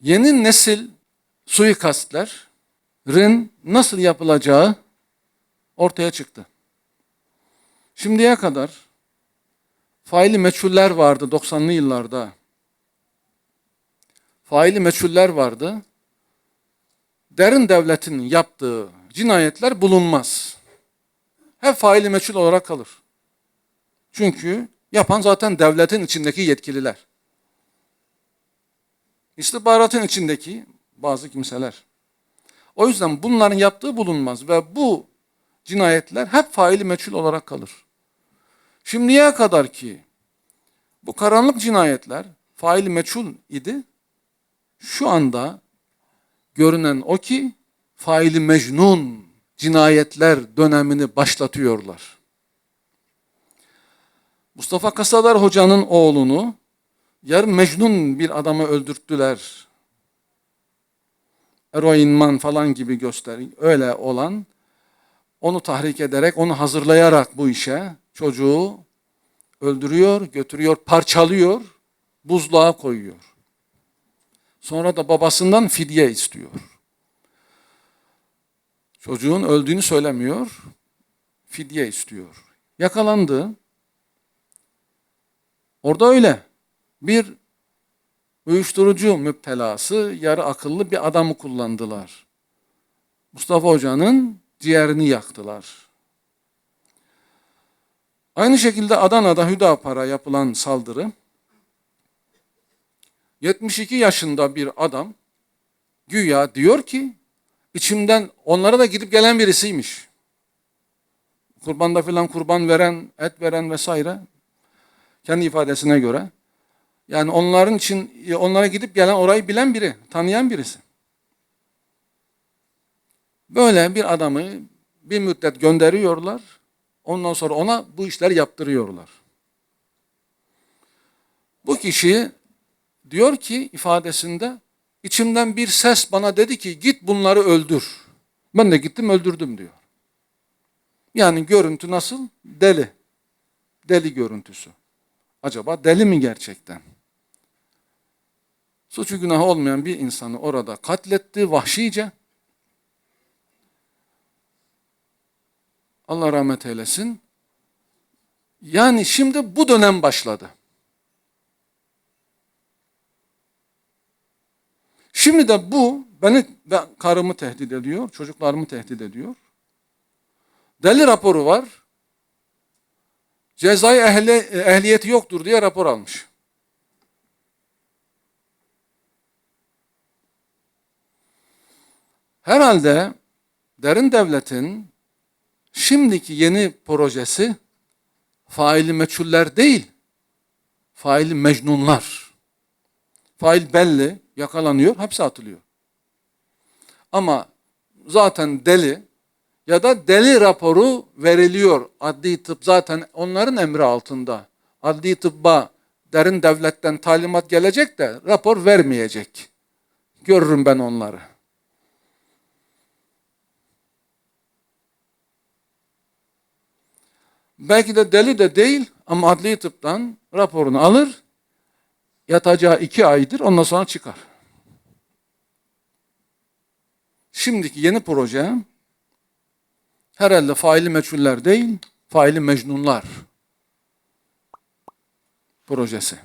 yeni nesil suikastlerin nasıl yapılacağı ortaya çıktı. Şimdiye kadar faili meçhuller vardı 90'lı yıllarda. Faili meçhuller vardı. Derin devletin yaptığı cinayetler bulunmaz. Hep faili meçhul olarak kalır. Çünkü yapan zaten devletin içindeki yetkililer. İstihbaratın içindeki bazı kimseler. O yüzden bunların yaptığı bulunmaz ve bu cinayetler hep faili meçhul olarak kalır. Şimdiye kadar ki bu karanlık cinayetler faili meçhul idi. Şu anda görünen o ki faili mecnun cinayetler dönemini başlatıyorlar. Mustafa Kasadar Hoca'nın oğlunu yarı mecnun bir adamı öldürttüler. Eroinman falan gibi göster öyle olan onu tahrik ederek, onu hazırlayarak bu işe çocuğu öldürüyor, götürüyor, parçalıyor, buzluğa koyuyor. Sonra da babasından fidye istiyor. Çocuğun öldüğünü söylemiyor, fidye istiyor. Yakalandı. Orada öyle. Bir uyuşturucu müptelası, yarı akıllı bir adamı kullandılar. Mustafa Hoca'nın ciğerini yaktılar. Aynı şekilde Adana'da Hüdapar'a yapılan saldırı 72 yaşında bir adam güya diyor ki içimden onlara da gidip gelen birisiymiş. Kurbanda filan kurban veren, et veren vesaire kendi ifadesine göre. Yani onların için onlara gidip gelen orayı bilen biri, tanıyan birisi. Böyle bir adamı bir müddet gönderiyorlar. Ondan sonra ona bu işler yaptırıyorlar. Bu kişi diyor ki ifadesinde içimden bir ses bana dedi ki git bunları öldür. Ben de gittim öldürdüm diyor. Yani görüntü nasıl? Deli. Deli görüntüsü. Acaba deli mi gerçekten? Suçu günahı olmayan bir insanı orada katletti vahşice. Allah rahmet eylesin. Yani şimdi bu dönem başladı. Şimdi de bu beni ve karımı tehdit ediyor, çocuklarımı tehdit ediyor. Deli raporu var. Cezai ehli, ehliyeti yoktur diye rapor almış. Herhalde derin devletin şimdiki yeni projesi faili meçhuller değil, faili mecnunlar. Fail belli, yakalanıyor, hapse atılıyor. Ama zaten deli ya da deli raporu veriliyor. Adli tıp zaten onların emri altında. Adli tıbba derin devletten talimat gelecek de rapor vermeyecek. Görürüm ben onları. Belki de deli de değil ama adli tıptan raporunu alır. Yatacağı iki aydır ondan sonra çıkar. Şimdiki yeni proje herhalde faili meçhuller değil, faili mecnunlar projesi.